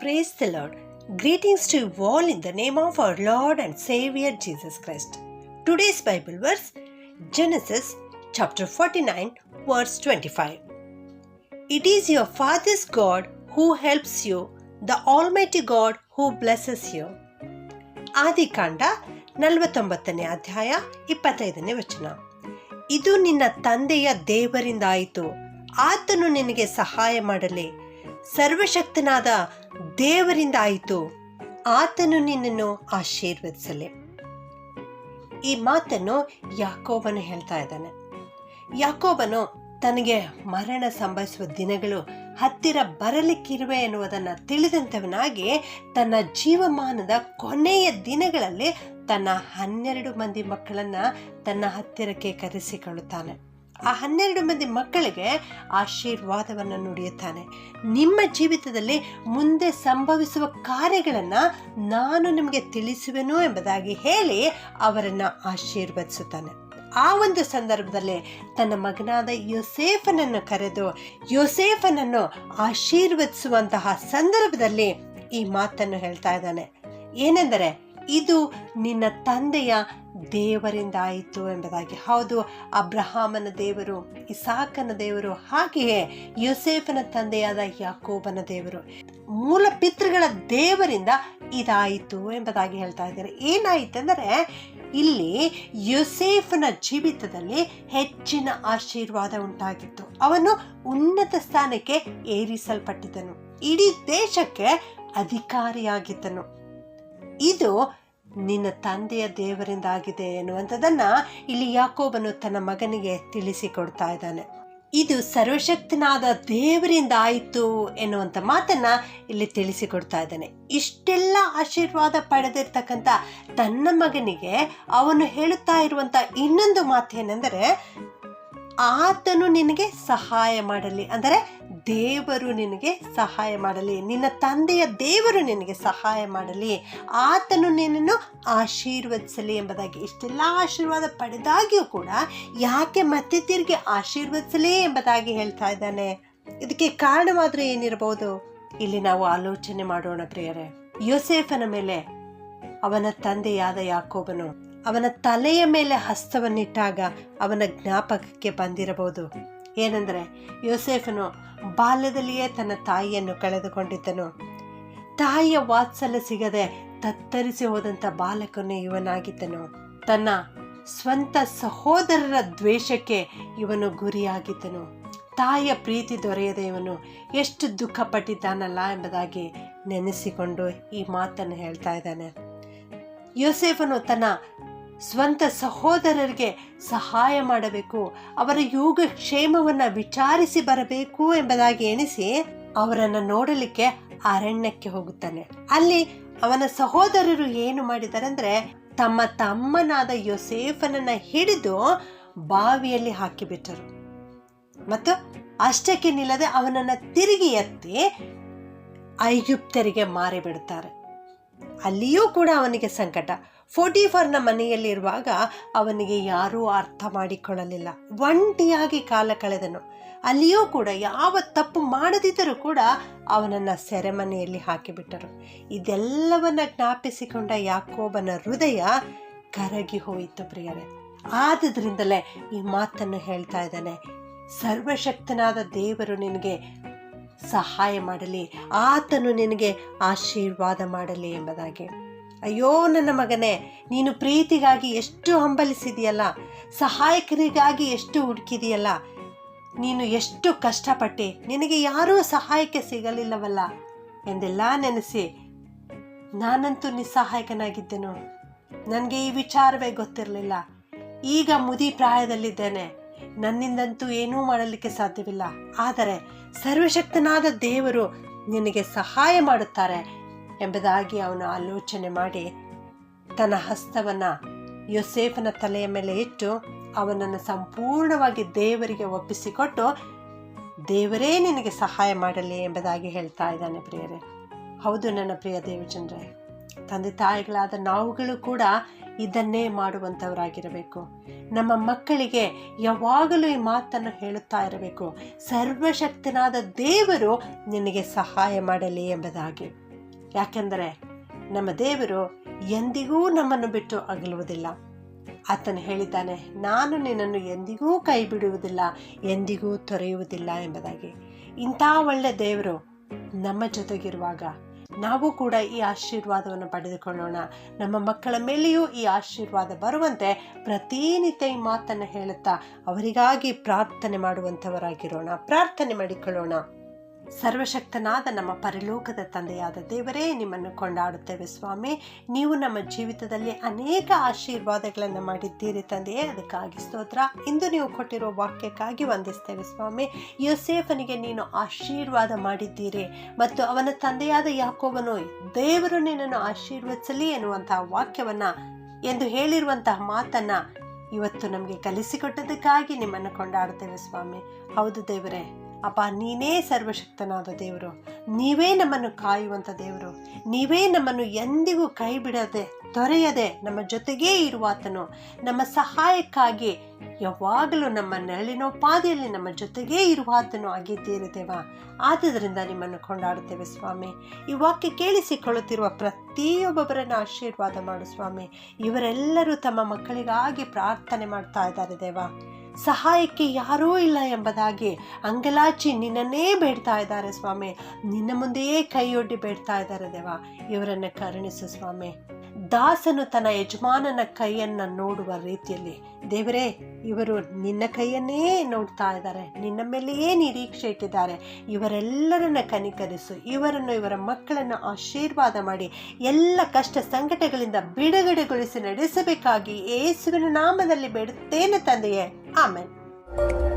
Praise the Lord. Greetings to you all in the name of our Lord and Savior Jesus Christ. Today's Bible verse Genesis chapter 49, verse 25. It is your Father's God who helps you, the Almighty God who blesses you. ಆದಿಕಾಂಡ ನಲವತ್ತೊಂಬತ್ತನೇ ಅಧ್ಯಾಯ ಇಪ್ಪತ್ತೈದನೇ ವಚನ ಇದು ನಿನ್ನ ತಂದೆಯ ದೇವರಿಂದ ಆಯಿತು ಆತನು ನಿನಗೆ ಸಹಾಯ ಮಾಡಲಿ ಸರ್ವಶಕ್ತನಾದ ದೇವರಿಂದ ಆಯಿತು. ಆತನು ನಿನ್ನನ್ನು ಆಶೀರ್ವದಿಸಲಿ. ಈ ಮಾತನ್ನು ಯಾಕೋಬನು ಹೇಳ್ತಾ ಇದ್ದಾನೆ. ಯಾಕೋಬನು ತನಗೆ ಮರಣ ಸಂಭವಿಸುವ ದಿನಗಳು ಹತ್ತಿರ ಬರಲಿಕ್ಕಿರುವೆ ಎನ್ನುವುದನ್ನು ತಿಳಿದಂಥವನಾಗಿ ತನ್ನ ಜೀವಮಾನದ ಕೊನೆಯ ದಿನಗಳಲ್ಲಿ ತನ್ನ ಹನ್ನೆರಡು ಮಂದಿ ಮಕ್ಕಳನ್ನು ತನ್ನ ಹತ್ತಿರಕ್ಕೆ ಕರೆಸಿಕೊಳ್ಳುತ್ತಾನೆ. ಆ ಹನ್ನೆರಡು ಮಂದಿ ಮಕ್ಕಳಿಗೆ ಆಶೀರ್ವಾದವನ್ನು ನುಡಿಯುತ್ತಾನೆ. ನಿಮ್ಮ ಜೀವಿತದಲ್ಲಿ ಮುಂದೆ ಸಂಭವಿಸುವ ಕಾರ್ಯಗಳನ್ನು ನಾನು ನಿಮಗೆ ತಿಳಿಸುವೆನು ಎಂಬುದಾಗಿ ಹೇಳಿ ಅವರನ್ನು ಆಶೀರ್ವದಿಸುತ್ತಾನೆ. ಆ ಒಂದು ಸಂದರ್ಭದಲ್ಲಿ ತನ್ನ ಮಗನಾದ ಯೋಸೇಫನನ್ನು ಕರೆದು ಯೋಸೇಫನನ್ನು ಆಶೀರ್ವದಿಸುವಂತಹ ಸಂದರ್ಭದಲ್ಲಿ ಈ ಮಾತನ್ನು ಹೇಳ್ತಾ ಇದ್ದಾನೆ. ಏನೆಂದರೆ ಇದು ನಿನ್ನ ತಂದೆಯ ದೇವರಿಂದ ಆಯಿತು ಎಂಬುದಾಗಿ. ಹೌದು, ಅಬ್ರಹಾಮನ ದೇವರು, ಇಸಾಕನ ದೇವರು, ಹಾಗೆಯೇ ಯೂಸೇಫನ ತಂದೆಯಾದ ಯಾಕೋಬನ ದೇವರು ಮೂಲ ಪಿತೃಗಳ ದೇವರಿಂದ ಇದಾಯಿತು ಎಂಬುದಾಗಿ ಹೇಳ್ತಾ ಇದ್ದಾರೆ. ಏನಾಯಿತೆಂದರೆ ಇಲ್ಲಿ ಯೂಸೇಫನ ಜೀವಿತದಲ್ಲಿ ಹೆಚ್ಚಿನ ಆಶೀರ್ವಾದ ಉಂಟಾಗಿತ್ತು. ಅವನು ಉನ್ನತ ಸ್ಥಾನಕ್ಕೆ ಏರಿಸಲ್ಪಟ್ಟಿದ್ದನು. ಇಡೀ ದೇಶಕ್ಕೆ ಅಧಿಕಾರಿಯಾಗಿದ್ದನು. ಇದು ನಿನ್ನ ತಂದೆಯ ದೇವರಿಂದ ಆಗಿದೆ ಎನ್ನುವಂಥದ್ದನ್ನ ಇಲ್ಲಿ ಯಾಕೋಬನು ತನ್ನ ಮಗನಿಗೆ ತಿಳಿಸಿಕೊಡ್ತಾ ಇದ್ದಾನೆ. ಇದು ಸರ್ವಶಕ್ತನಾದ ದೇವರಿಂದ ಆಯಿತು ಎನ್ನುವಂಥ ಮಾತನ್ನು ಇಲ್ಲಿ ತಿಳಿಸಿಕೊಡ್ತಾ ಇದ್ದಾನೆ. ಇಷ್ಟೆಲ್ಲ ಆಶೀರ್ವಾದ ಪಡೆದಿರ್ತಕ್ಕಂಥ ತನ್ನ ಮಗನಿಗೆ ಅವನು ಹೇಳುತ್ತಾ ಇರುವಂಥ ಇನ್ನೊಂದು ಮಾತೇನೆಂದರೆ, ಆತನು ನಿನಗೆ ಸಹಾಯ ಮಾಡಲಿ. ಅಂದರೆ ದೇವರು ನಿನಗೆ ಸಹಾಯ ಮಾಡಲಿ. ನಿನ್ನ ತಂದೆಯ ದೇವರು ನಿನಗೆ ಸಹಾಯ ಮಾಡಲಿ. ಆತನು ನಿನ್ನನ್ನು ಆಶೀರ್ವದಿಸಲಿ ಎಂಬುದಾಗಿ ಇಷ್ಟೆಲ್ಲ ಆಶೀರ್ವಾದ ಪಡೆದಾಗಿಯೂ ಕೂಡ ಯಾಕೆ ಮತ್ತೆ ತಿರುಗಿ ಆಶೀರ್ವದಿಸಲಿ ಎಂಬುದಾಗಿ ಹೇಳ್ತಾ ಇದ್ದಾನೆ. ಇದಕ್ಕೆ ಕಾರಣವಾದರೆ ಏನಿರಬಹುದು? ಇಲ್ಲಿ ನಾವು ಆಲೋಚನೆ ಮಾಡೋಣ ಪ್ರಿಯರೇ. ಯೋಸೇಫನ ಮೇಲೆ, ಅವನ ತಂದೆಯಾದ ಯಾಕೋಬನು, ಅವನ ತಲೆಯ ಮೇಲೆ ಹಸ್ತವನ್ನಿಟ್ಟಾಗ ಅವನ ಜ್ಞಾಪಕಕ್ಕೆ ಬಂದಿರಬಹುದು. ಏನೆಂದರೆ ಯೋಸೆಫನು ಬಾಲ್ಯದಲ್ಲಿಯೇ ತನ್ನ ತಾಯಿಯನ್ನು ಕಳೆದುಕೊಂಡಿದ್ದನು. ತಾಯಿಯ ವಾತ್ಸಲ್ಯ ಸಿಗದೆ ತತ್ತರಿಸಿ ಹೋದಂಥ ಬಾಲಕನು ಇವನಾಗಿದ್ದನು. ತನ್ನ ಸ್ವಂತ ಸಹೋದರರ ದ್ವೇಷಕ್ಕೆ ಇವನು ಗುರಿಯಾಗಿದ್ದನು. ತಾಯಿಯ ಪ್ರೀತಿ ದೊರೆಯದೆ ಇವನು ಎಷ್ಟು ದುಃಖಪಟ್ಟಿದ್ದಾನಲ್ಲ ಎಂಬುದಾಗಿ ನೆನೆಸಿಕೊಂಡು ಈ ಮಾತನ್ನು ಹೇಳ್ತಾ ಇದ್ದಾನೆ. ಯೋಸೆಫನು ತನ್ನ ಸ್ವಂತ ಸಹೋದರರಿಗೆ ಸಹಾಯ ಮಾಡಬೇಕು, ಅವರ ಯೋಗ ಕ್ಷೇಮವನ್ನು ವಿಚಾರಿಸಿ ಬರಬೇಕು ಎಂಬುದಾಗಿ ಎಣಿಸಿ ಅವರನ್ನು ನೋಡಲಿಕ್ಕೆ ಅರಣ್ಯಕ್ಕೆ ಹೋಗುತ್ತಾನೆ. ಅಲ್ಲಿ ಅವನ ಸಹೋದರರು ಏನು ಮಾಡಿದ್ದಾರೆ ಅಂದರೆ ತಮ್ಮ ತಮ್ಮನಾದ ಯೋಸೇಫನನ್ನ ಹಿಡಿದು ಬಾವಿಯಲ್ಲಿ ಹಾಕಿಬಿಟ್ಟರು. ಮತ್ತು ಅಷ್ಟಕ್ಕೆ ನಿಲ್ಲದೆ ಅವನನ್ನು ತಿರುಗಿ ಎತ್ತಿ ಐಗುಪ್ತರಿಗೆ ಮಾರಿಬಿಡುತ್ತಾರೆ. ಅಲ್ಲಿಯೂ ಕೂಡ ಅವನಿಗೆ ಸಂಕಟ. ಫೋರ್ಟಿಫರ್ನ ಮನೆಯಲ್ಲಿರುವಾಗ ಅವನಿಗೆ ಯಾರೂ ಅರ್ಥ ಮಾಡಿಕೊಳ್ಳಲಿಲ್ಲ. ಒಂಟಿಯಾಗಿ ಕಾಲ ಕಳೆದನು. ಅಲ್ಲಿಯೂ ಕೂಡ ಯಾವ ತಪ್ಪು ಮಾಡದಿದ್ದರೂ ಕೂಡ ಅವನನ್ನು ಸೆರೆಮನೆಯಲ್ಲಿ ಹಾಕಿಬಿಟ್ಟರು. ಇದೆಲ್ಲವನ್ನ ಜ್ಞಾಪಿಸಿಕೊಂಡ ಯಾಕೋಬನ ಹೃದಯ ಕರಗಿ ಹೋಯಿತು ಪ್ರಿಯರೇ. ಆದುದರಿಂದಲೇ ಈ ಮಾತನ್ನು ಹೇಳ್ತಾ ಇದ್ದಾನೆ, ಸರ್ವಶಕ್ತನಾದ ದೇವರು ನಿನಗೆ ಸಹಾಯ ಮಾಡಲಿ, ಆತನು ನಿನಗೆ ಆಶೀರ್ವಾದ ಮಾಡಲಿ ಎಂಬುದಾಗಿ. ಅಯ್ಯೋ ನನ್ನ ಮಗನೇ, ನೀನು ಪ್ರೀತಿಗಾಗಿ ಎಷ್ಟು ಹಂಬಲಿಸಿದೆಯಲ್ಲ ಸಹಾಯಕರಿಗಾಗಿ ಎಷ್ಟು ಹುಡುಕಿದೆಯಲ್ಲ ನೀನು ಎಷ್ಟು ಕಷ್ಟಪಟ್ಟೆ, ನಿನಗೆ ಯಾರೂ ಸಹಾಯಕ್ಕೆ ಸಿಗಲಿಲ್ಲವಲ್ಲ ಎಂದೆಲ್ಲ ನೆನೆಸಿ, ನಾನಂತೂ ನಿಸ್ಸಹಾಯಕನಾಗಿದ್ದೆನು. ನನಗೆ ಈ ವಿಚಾರವೇ ಗೊತ್ತಿರಲಿಲ್ಲ. ಈಗ ಮುದಿ ಪ್ರಾಯದಲ್ಲಿದ್ದೇನೆ. ನನ್ನಿಂದಂತೂ ಏನೂ ಮಾಡಲಿಕ್ಕೆ ಸಾಧ್ಯವಿಲ್ಲ. ಆದರೆ ಸರ್ವಶಕ್ತನಾದ ದೇವರು ನಿನಗೆ ಸಹಾಯ ಮಾಡುತ್ತಾರೆ. ಎಂಬುದಾಗಿ ಅವನು ಆಲೋಚನೆ ಮಾಡಿ ತನ್ನ ಹಸ್ತವನ್ನು ಯೋಸೇಫನ ತಲೆಯ ಮೇಲೆ ಇಟ್ಟು ಅವನನ್ನು ಸಂಪೂರ್ಣವಾಗಿ ದೇವರಿಗೆ ಒಪ್ಪಿಸಿಕೊಟ್ಟು ದೇವರೇ ನಿನಗೆ ಸಹಾಯ ಮಾಡಲಿ ಎಂಬುದಾಗಿ ಹೇಳ್ತಾ ಇದ್ದಾನೆ ಪ್ರಿಯರೇ. ಹೌದು ನನ್ನ ಪ್ರಿಯ ದೇವಚಂದ್ರೆ ತಂದೆ ತಾಯಿಗಳಾದ ನಾವುಗಳು ಕೂಡ ಇದನ್ನೇ ಮಾಡುವಂಥವರಾಗಿರಬೇಕು. ನಮ್ಮ ಮಕ್ಕಳಿಗೆ ಯಾವಾಗಲೂ ಈ ಮಾತನ್ನು ಹೇಳುತ್ತಾ ಇರಬೇಕು. ಸರ್ವಶಕ್ತನಾದ ದೇವರು ನಿನಗೆ ಸಹಾಯ ಮಾಡಲಿ ಎಂಬುದಾಗಿ. ಯಾಕೆಂದರೆ ನಮ್ಮ ದೇವರು ಎಂದಿಗೂ ನಮ್ಮನ್ನು ಬಿಟ್ಟು ಅಗಲುವುದಿಲ್ಲ. ಆತನು ಹೇಳಿದ್ದಾನೆ, ನಾನು ನಿನ್ನನ್ನು ಎಂದಿಗೂ ಕೈ ಬಿಡುವುದಿಲ್ಲ ಎಂದಿಗೂ ತೊರೆಯುವುದಿಲ್ಲ ಎಂಬುದಾಗಿ. ಇಂಥ ಒಳ್ಳೆ ದೇವರು ನಮ್ಮ ಜೊತೆಗಿರುವಾಗ ನಾವು ಕೂಡ ಈ ಆಶೀರ್ವಾದವನ್ನು ಪಡೆದುಕೊಳ್ಳೋಣ. ನಮ್ಮ ಮಕ್ಕಳ ಮೇಲೆಯೂ ಈ ಆಶೀರ್ವಾದ ಬರುವಂತೆ ಪ್ರತಿನಿತ್ಯ ಈ ಮಾತನ್ನು ಹೇಳುತ್ತಾ ಅವರಿಗಾಗಿ ಪ್ರಾರ್ಥನೆ ಮಾಡುವಂಥವರಾಗಿರೋಣ. ಪ್ರಾರ್ಥನೆ ಮಾಡಿಕೊಳ್ಳೋಣ. ಸರ್ವಶಕ್ತನಾದ ನಮ್ಮ ಪರಲೋಕದ ತಂದೆಯಾದ ದೇವರೇ, ನಿಮ್ಮನ್ನು ಕೊಂಡಾಡುತ್ತೇವೆ ಸ್ವಾಮಿ. ನೀವು ನಮ್ಮ ಜೀವಿತದಲ್ಲಿ ಅನೇಕ ಆಶೀರ್ವಾದಗಳನ್ನು ಮಾಡಿದ್ದೀರಿ ತಂದೆಯೇ, ಅದಕ್ಕಾಗಿ ಸ್ತೋತ್ರ. ಇಂದು ನೀವು ಕೊಟ್ಟಿರೋ ವಾಕ್ಯಕ್ಕಾಗಿ ವಂದಿಸ್ತೇವೆ ಸ್ವಾಮಿ. ಯೋಸೇಫನಿಗೆ ನೀನು ಆಶೀರ್ವಾದ ಮಾಡಿದ್ದೀರಿ ಮತ್ತು ಅವನ ತಂದೆಯಾದ ಯಾಕೋವನು ದೇವರು ನಿನ್ನನ್ನು ಆಶೀರ್ವದಿಸಲಿ ಎನ್ನುವಂತಹ ವಾಕ್ಯವನ್ನು ಎಂದು ಹೇಳಿರುವಂತಹ ಮಾತನ್ನು ಇವತ್ತು ನಮಗೆ ಕಲಿಸಿಕೊಟ್ಟದಕ್ಕಾಗಿ ನಿಮ್ಮನ್ನು ಕೊಂಡಾಡುತ್ತೇವೆ ಸ್ವಾಮಿ. ಹೌದು ದೇವರೇ ಅಪ್ಪ, ನೀನೇ ಸರ್ವಶಕ್ತನಾದ ದೇವರು. ನೀವೇ ನಮ್ಮನ್ನು ಕಾಯುವಂಥ ದೇವರು. ನೀವೇ ನಮ್ಮನ್ನು ಎಂದಿಗೂ ಕೈ ಬಿಡದೆ ತೊರೆಯದೆ ನಮ್ಮ ಜೊತೆಗೇ ಇರುವಾತನು. ನಮ್ಮ ಸಹಾಯಕ್ಕಾಗಿ ಯಾವಾಗಲೂ ನಮ್ಮ ನೆರಳಿನೋಪಾದಿಯಲ್ಲಿ ನಮ್ಮ ಜೊತೆಗೇ ಇರುವಾತನು ಆಗಿದ್ದೀರಿ ದೇವ. ಆದುದರಿಂದ ನಿಮ್ಮನ್ನು ಕೊಂಡಾಡುತ್ತೇವೆ ಸ್ವಾಮಿ. ಈ ವಾಕ್ಯ ಕೇಳಿಸಿಕೊಳ್ಳುತ್ತಿರುವ ಪ್ರತಿಯೊಬ್ಬೊಬ್ಬರನ್ನು ಆಶೀರ್ವಾದ ಮಾಡು ಸ್ವಾಮಿ. ಇವರೆಲ್ಲರೂ ತಮ್ಮ ಮಕ್ಕಳಿಗಾಗಿ ಪ್ರಾರ್ಥನೆ ಮಾಡ್ತಾ ಇದ್ದಾರೆ ದೇವ. ಸಹಾಯಕ್ಕೆ ಯಾರೂ ಇಲ್ಲ ಎಂಬುದಾಗಿ ಅಂಗಲಾಚಿ ನಿನ್ನನ್ನೇ ಬೇಡ್ತಾ ಇದ್ದಾರೆ ಸ್ವಾಮಿ. ನಿನ್ನ ಮುಂದೆಯೇ ಕೈಯೊಡ್ಡಿ ಬೇಡ್ತಾ ಇದ್ದಾರೆ ದೇವ. ಇವರನ್ನು ಕರುಣಿಸು ಸ್ವಾಮಿ. ದಾಸನು ತನ್ನ ಯಜಮಾನನ ಕೈಯನ್ನು ನೋಡುವ ರೀತಿಯಲ್ಲಿ, ದೇವರೇ, ಇವರು ನಿನ್ನ ಕೈಯನ್ನೇ ನೋಡ್ತಾ ಇದ್ದಾರೆ. ನಿನ್ನ ಮೇಲೆಯೇ ನಿರೀಕ್ಷೆ ಇಟ್ಟಿದ್ದಾರೆ. ಇವರೆಲ್ಲರನ್ನ ಕನಿಕರಿಸು. ಇವರನ್ನು ಇವರ ಮಕ್ಕಳನ್ನು ಆಶೀರ್ವಾದ ಮಾಡಿ. ಎಲ್ಲ ಕಷ್ಟ ಸಂಕಟಗಳಿಂದ ಬಿಡುಗಡೆಗೊಳಿಸಿ ನಡೆಸಬೇಕಾಗಿ ಯೇಸುವಿನ ನಾಮದಲ್ಲಿ ಬೇಡುತ್ತೇನೆ ತಂದೆಯೇ. ಆಮೇಲೆ